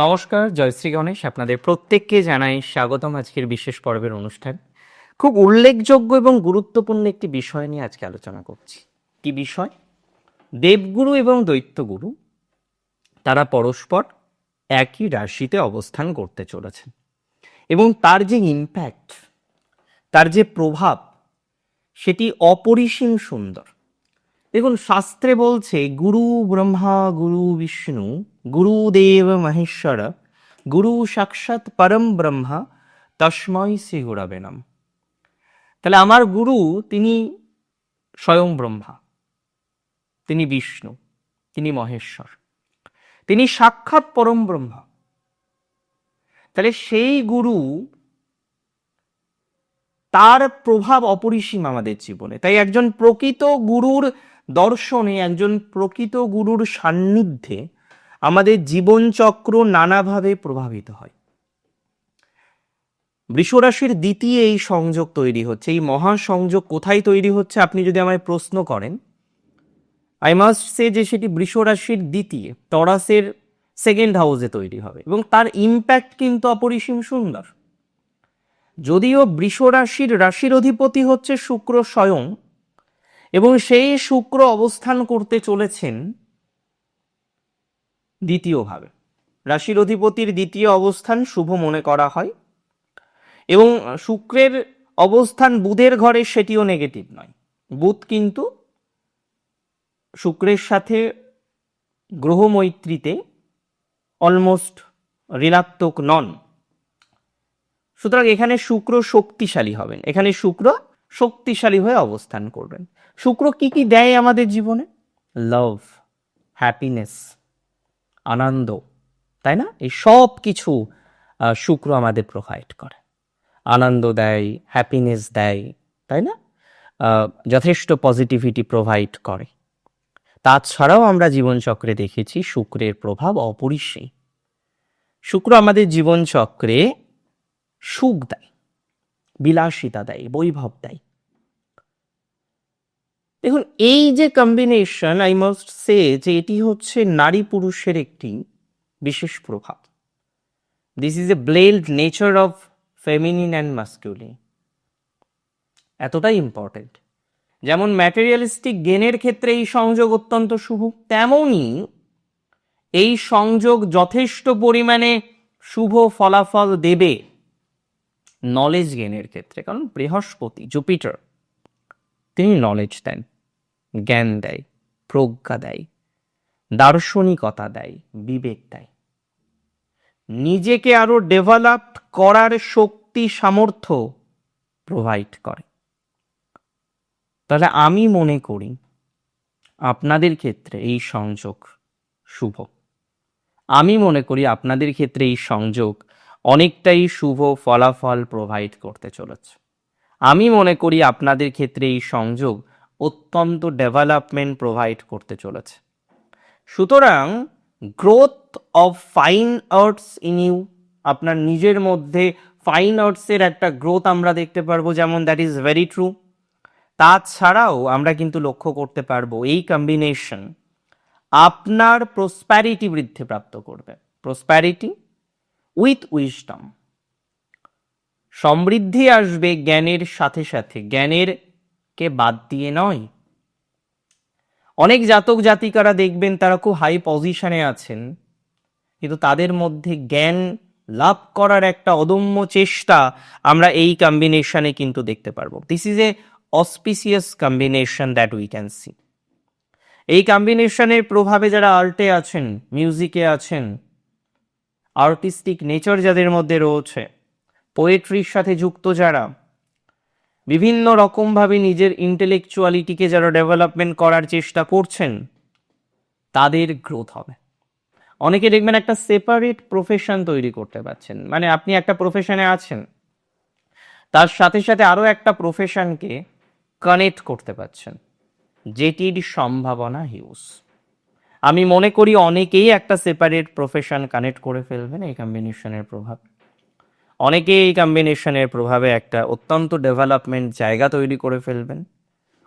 নমস্কার জয়শ্রী গণেশ। আপনাদের প্রত্যেককে জানাই স্বাগতম আজকের বিশেষ পর্বের অনুষ্ঠান। খুব উল্লেখযোগ্য এবং গুরুত্বপূর্ণ একটি বিষয় নিয়ে আজকে আলোচনা করছি। কি বিষয়? দেবগুরু এবং দৈত্যগুরু, তারা পরস্পর একই রাশিতে অবস্থান করতে চলেছেন এবং তার যে ইম্প্যাক্ট তার যে প্রভাব, সেটি অপরিসীম সুন্দর। দেখুন, শাস্ত্রে বলছে, গুরু ব্রহ্মা, গুরু বিষ্ণু গুরুদেব মহেশ্বর, গুরু সাক্ষাৎ পরম ব্রহ্মা তস্ময় শ্রী গুরবে নাম। তাহলে আমার গুরু, তিনি স্বয়ং ব্রহ্মা, তিনি বিষ্ণু, তিনি মহেশ্বর, তিনি সাক্ষাৎ পরম ব্রহ্মা। তাহলে সেই গুরু, তার প্রভাব অপরিসীম আমাদের জীবনে। তাই একজন প্রকৃত গুরুর দর্শনে একজন প্রকৃত গুরুর সান্নিধ্যে আমাদের জীবনচক্র নানাভাবে প্রভাবিত হয়। বৃষরাশির দ্বিতীয় এই সংযোগ তৈরি হচ্ছে, এই মহাসংযোগ কোথায় তৈরি হচ্ছে আপনি যদি আমায় প্রশ্ন করেন আই মাস্ট সে যে সেটি বৃষরাশির দ্বিতীয় টরাসের সেকেন্ড হাউসে তৈরি হবে এবং তার ইম্প্যাক্ট কিন্তু অপরিসীম সুন্দর। যদিও বৃষরাশির রাশির অধিপতি হচ্ছে শুক্র স্বয়ং এবং সেই শুক্র অবস্থান করতে চলেছেন দ্বিতীয়ভাবে। রাশির অধিপতির দ্বিতীয় অবস্থান শুভ মনে করা হয় এবং শুক্রের অবস্থান বুধের ঘরে সেটিও নেগেটিভ নয়। বুধ কিন্তু শুক্রের সাথে গ্রহ মৈত্রীতে অলমোস্ট ঋণাত্মক নন। সুতরাং এখানে শুক্র শক্তিশালী হবেন। এখানে শুক্র শক্তিশালী হয়ে অবস্থান করবেন। শুক্র কি কি দেয় আমাদের জীবনে? লাভ হ্যাপিনেস আনন্দ, তাই না? এই সব কিছু শুক্র আমাদের প্রোভাইড করে। আনন্দ দেয় হ্যাপিনেস দেয়, তাই না? যথেষ্ট পজিটিভিটি প্রোভাইড করে। তাছাড়াও আমরা জীবনচক্রে দেখেছি শুক্রের প্রভাব অপরিসীম। শুক্র আমাদের জীবনচক্রে সুখ দেয়। বিলাসিতা দেয়, বৈভব দেয়। দেখুন, এই যে কম্বিনেশন আই মাস্ট সে যে এটি হচ্ছে নারী পুরুষের একটি বিশেষ প্রভাব। This is a blade nature of feminine and masculine এতটাই ইম্পর্টেন্ট যেমন ম্যাটেরিয়ালিস্টিক গেনের ক্ষেত্রে এই সংযোগ অত্যন্ত শুভ তেমনই এই সংযোগ যথেষ্ট পরিমাণে শুভ ফলাফল দেবে নলেজ গেনের ক্ষেত্রে, কারণ বৃহস্পতি জুপিটার তিনি নলেজ দেন, জ্ঞান দেয়, প্রজ্ঞা দেয়, দার্শনিকতা দেয়, বিবেক দেয়। নিজেকে আরও ডেভেলপ করার শক্তি, সামর্থ্য প্রোভাইড করে। তাহলে আমি মনে করি, আপনাদের ক্ষেত্রে এই সংযোগ শুভ। আমি মনে করি আপনাদের ক্ষেত্রে এই সংযোগ অনেকটাই শুভ ফলাফল প্রোভাইড করতে চলেছে। আমি মনে করি আপনাদের ক্ষেত্রে এই সংযোগ অত্যন্ত ডেভেলপমেন্ট প্রোভাইড করতে চলেছে। সুতরাং growth of fine arts in you আপনার নিজের মধ্যে ফাইন আর্টসের একটা গ্রোথ আমরা দেখতে পারব, যেমন দ্যাট ইজ ভেরি ট্রু তাছাড়াও আমরা কিন্তু লক্ষ্য করতে পারব এই কম্বিনেশন আপনার প্রসপ্যারিটি বৃদ্ধি প্রাপ্ত করবে। প্রসপ্যারিটি উইথ উইস্টম সমৃদ্ধি আসবে জ্ঞানের সাথে সাথে। জ্ঞানের কে বাদ দিয়ে নয়। অনেক জাতক জাতিকারা দেখবেন তারা খুব হাই পজিশনে আছেন, কিন্তু তাদের মধ্যে জ্ঞান লাভ করার একটা অদম্য চেষ্টা আমরা এই কম্বিনেশনে কিন্তু দেখতে পারব। This is a auspicious combination that we can see এই কম্বিনেশনের প্রভাবে যারা আর্টে আছেন মিউজিকে আছেন আর্টিস্টিক নেচার যাদের মধ্যে রয়েছে পোয়েট্রির সাথে যুক্ত যারা, বিভিন্ন রকমভাবে নিজের ইন্টেলেকচুয়ালিটিকে যারা ডেভেলপমেন্ট করার চেষ্টা করছেন, তাদের গ্রোথ হবে। অনেকে দেখবেন একটা সেপারেট প্রফেশন তৈরি করতে পারছেন। মানে আপনি একটা প্রফেশনে আছেন, তার সাথে সাথে আরও একটা প্রফেশনকে কানেক্ট করতে পারছেন, যেটির সম্ভাবনা হিউজ আমি মনে করি অনেকেই একটা সেপারেট প্রফেশন কানেক্ট করে ফেলবেন এই কম্বিনেশনের প্রভাব। অনেকে এই কম্বিনেশনের প্রভাবে একটা অত্যন্ত ডেভেলপমেন্ট জায়গা তৈরি করে ফেলবেন,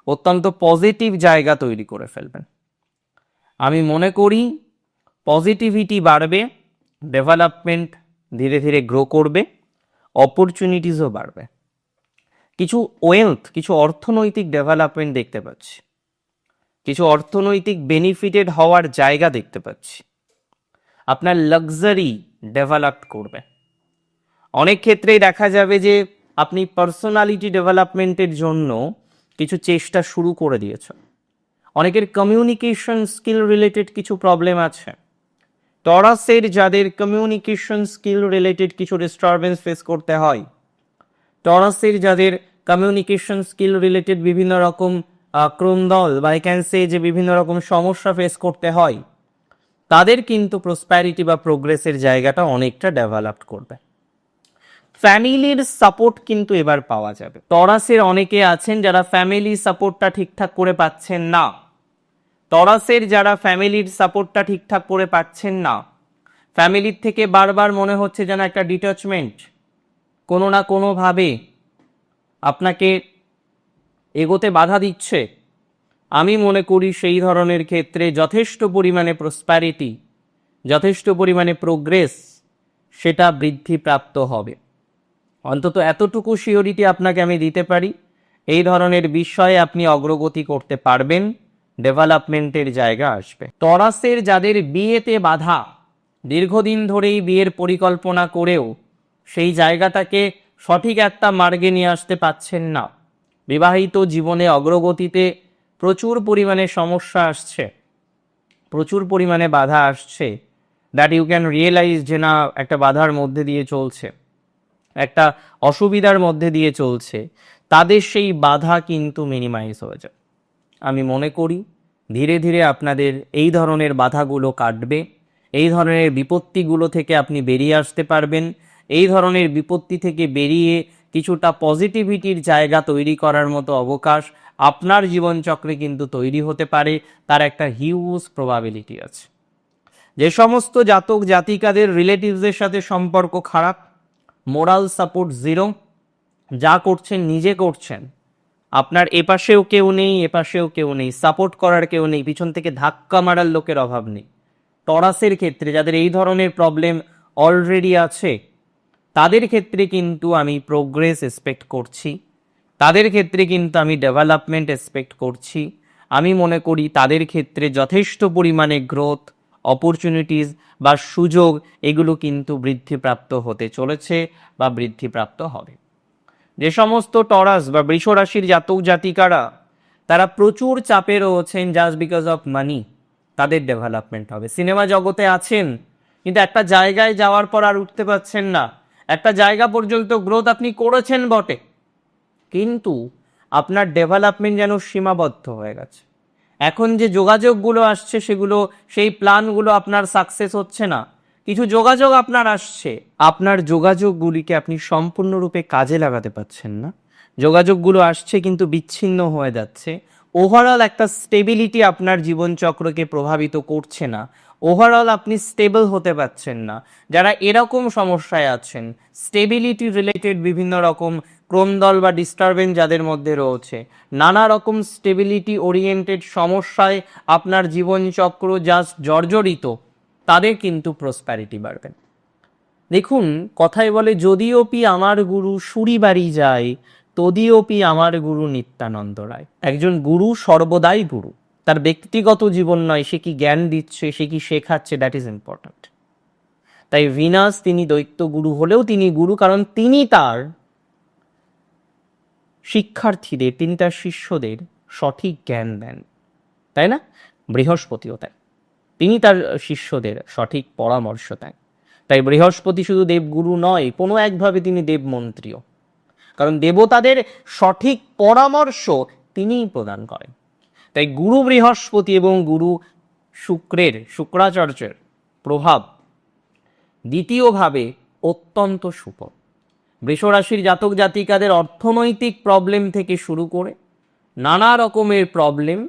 অত্যন্ত পজিটিভ জায়গা তৈরি করে ফেলবেন। আমি মনে করি পজিটিভিটি বাড়বে ডেভেলপমেন্ট ধীরে ধীরে গ্রো করবে অপরচুনিটিসও বাড়বে। কিছু ওয়েলথ কিছু অর্থনৈতিক ডেভেলপমেন্ট দেখতে পাচ্ছি। কিছু অর্থনৈতিক বেনিফিটেড হওয়ার জায়গা দেখতে পাচ্ছি। আপনার লাক্সারি ডেভেলপ করবে। অনেক ক্ষেত্রেই দেখা যাবে যে আপনি পার্সোনালিটি ডেভেলপমেন্টের জন্য কিছু চেষ্টা শুরু করে দিয়েছেন। অনেকের কমিউনিকেশন স্কিল রিলেটেড কিছু প্রবলেম আছে। টরাসের যাদের কমিউনিকেশন স্কিল রিলেটেড কিছু ডিস্টারবেন্স ফেস করতে হয় টরাসের যাদের কমিউনিকেশন স্কিল রিলেটেড বিভিন্ন রকম আহ, ক্রন্দল বা আই ক্যান সে যে বিভিন্ন রকম সমস্যা ফেস করতে হয় তাদের কিন্তু প্রসপ্যারিটি বা প্রোগ্রেসের জায়গাটা অনেকটা ডেভেলপ করবে। ফ্যামিলির সাপোর্ট কিন্তু এবার পাওয়া যাবে। টরাসের অনেকে আছেন যারা ফ্যামিলি সাপোর্টটা ঠিকঠাক করে পাচ্ছেন না। টরাসের যারা ফ্যামিলির সাপোর্টটা ঠিকঠাক করে পাচ্ছেন না ফ্যামিলির থেকে বারবার মনে হচ্ছে যেন একটা ডিটাচমেন্ট কোনো না কোনোভাবে আপনাকে এগোতে বাধা দিচ্ছে। আমি মনে করি সেই ধরনের ক্ষেত্রে যথেষ্ট পরিমাণে প্রসপ্যারিটি যথেষ্ট পরিমাণে প্রোগ্রেস সেটা বৃদ্ধিপ্রাপ্ত হবে। অন্তত এতটুকু শিওরিটি আপনাকে আমি দিতে পারি, এই ধরনের বিষয়ে আপনি অগ্রগতি করতে পারবেন ডেভেলপমেন্টের জায়গা আসবে। টরাসের যাদের বিয়েতে বাধা, দীর্ঘদিন ধরেই বিয়ের পরিকল্পনা করেও সেই জায়গাটাকে সঠিক একটা মার্গে নিয়ে আসতে পাচ্ছেন না। বিবাহিত জীবনে অগ্রগতিতে প্রচুর পরিমাণে সমস্যা আসছে। প্রচুর পরিমাণে বাধা আসছে দ্যাট ইউ ক্যান রিয়েলাইজ যে না, একটা বাধার মধ্যে দিয়ে চলছে। একটা অসুবিধার মধ্যে দিয়ে চলছে। তাদের সেই বাধা কিন্তু মিনিমাইজ হয়ে যায়। আমি মনে করি ধীরে ধীরে আপনাদের এই ধরনের বাধাগুলো কাটবে। এই ধরনের বিপত্তিগুলো থেকে আপনি বেরিয়ে আসতে পারবেন। এই ধরনের বিপত্তি থেকে বেরিয়ে কিছুটা পজিটিভিটির জায়গা তৈরি করার মতো অবকাশ আপনার জীবনচক্রে কিন্তু তৈরি হতে পারে, তার একটা হিউজ প্রবাবিলিটি আছে। যে সমস্ত জাতক জাতিকাদের রিলেটিভসদের সাথে সম্পর্ক খারাপ মোরাল সাপোর্ট জিরো যা করছেন নিজে করছেন, আপনার এপাশেও কেউ নেই, এপাশেও কেউ নেই সাপোর্ট করার কেউ নেই, পিছন থেকে ধাক্কা মারার লোকের অভাব নেই। টরাসের ক্ষেত্রে যাদের এই ধরনের প্রবলেম অলরেডি আছে তাদের ক্ষেত্রে কিন্তু আমি প্রোগ্রেস এক্সপেক্ট করছি। তাদের ক্ষেত্রে কিন্তু আমি ডেভেলপমেন্ট এক্সপেক্ট করছি। আমি মনে করি তাদের ক্ষেত্রে যথেষ্ট পরিমাণে গ্রোথ অপরচুনিটিস বা সুযোগ এগুলো কিন্তু বৃদ্ধিপ্রাপ্ত হতে চলেছে বা বৃদ্ধিপ্রাপ্ত হবে। যে সমস্ত টরাস বা বৃষ রাশির জাতক জাতিকারা, তারা প্রচুর চাপে রয়েছেন জাস্ট বিকজ অফ মানি তাদের ডেভেলপমেন্ট হবে। সিনেমা জগতে আছেন, কিন্তু একটা জায়গায় যাওয়ার পর আর উঠতে পারছেন না। একটা জায়গা পর্যন্ত গ্রোথ আপনি করেছেন বটে। কিন্তু আপনার ডেভেলপমেন্ট যেন সীমাবদ্ধ হয়ে গেছে। এখন যে যোগাযোগগুলো আসছে সেগুলো, সেই প্ল্যানগুলো আপনার সাকসেস হচ্ছে না। কিছু যোগাযোগ আপনার আসছে। আপনার যোগাযোগগুলিকে আপনি সম্পূর্ণরূপে কাজে লাগাতে পারছেন না। যোগাযোগগুলো আসছে কিন্তু বিচ্ছিন্ন হয়ে যাচ্ছে। ওভারঅল একটা স্টেবিলিটি আপনার জীবনচক্রকে প্রভাবিত করছে না। ওভারঅল আপনি স্টেবল হতে পারছেন না। যারা এরকম সমস্যায় আছেন স্টেবিলিটি রিলেটেড বিভিন্ন রকম ক্রমদল বা ডিস্টারবেন্স যাদের মধ্যে রয়েছে, নানা রকম স্টেবিলিটি ওরিয়েন্টেড সমস্যায় আপনার জীবনচক্র জাস্ট জর্জরিত, তাদের কিন্তু প্রসপ্যারিটি বাড়বে। দেখুন, কথায় বলে যদিওপি আমার গুরু সুরি বাড়ি যায় তদিওপি আমার গুরু নিত্যানন্দ রায়। একজন গুরু সর্বদাই গুরু। তার ব্যক্তিগত জীবন নয়, সে কি জ্ঞান দিচ্ছে, সে কি শেখাচ্ছে দ্যাট ইজ ইম্পর্ট্যান্ট তাই ভিনাস তিনি দৈত্য গুরু হলেও তিনি গুরু, কারণ তিনি তার শিক্ষার্থীদের, তিনি তার শিষ্যদের সঠিক জ্ঞান দেন। তাই না? বৃহস্পতিও তাই। তিনি তার শিষ্যদের সঠিক পরামর্শ দেন। তাই বৃহস্পতি শুধু দেবগুরু নয়, কোনো একভাবে তিনি দেবমন্ত্রীও। কারণ দেবতাদের সঠিক পরামর্শ তিনিই প্রদান করেন। তাই গুরু বৃহস্পতি এবং গুরু শুক্রের, শুক্রাচার্যের প্রভাব দ্বিতীয়ভাবে অত্যন্ত শুভ বৃষরাশির জাতক জাতিকাদের অর্থনৈতিক প্রবলেম থেকে শুরু করে নানা রকমের প্রবলেম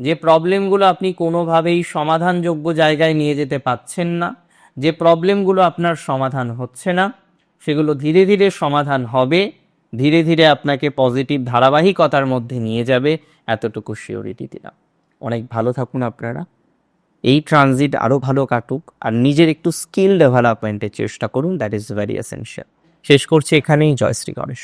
যে প্রবলেমগুলো আপনি কোনোভাবেই সমাধানযোগ্য জায়গায় নিয়ে যেতে পাচ্ছেন না, যে প্রবলেমগুলো আপনার সমাধান হচ্ছে না, সেগুলো ধীরে ধীরে সমাধান হবে। ধীরে ধীরে আপনাকে পজিটিভ ধারাবাহিকতার মধ্যে নিয়ে যাবে এতটুকু শিওরিটি দিলাম অনেক ভালো থাকুন আপনারা। এই ট্রানজিট আরও ভালো কাটুক আর নিজের একটু স্কিল ডেভেলপমেন্টের চেষ্টা করুন দ্যাট ইজ ভেরি এসেনশিয়াল শেষ করছি এখানেই, জয় শ্রী গণেশ।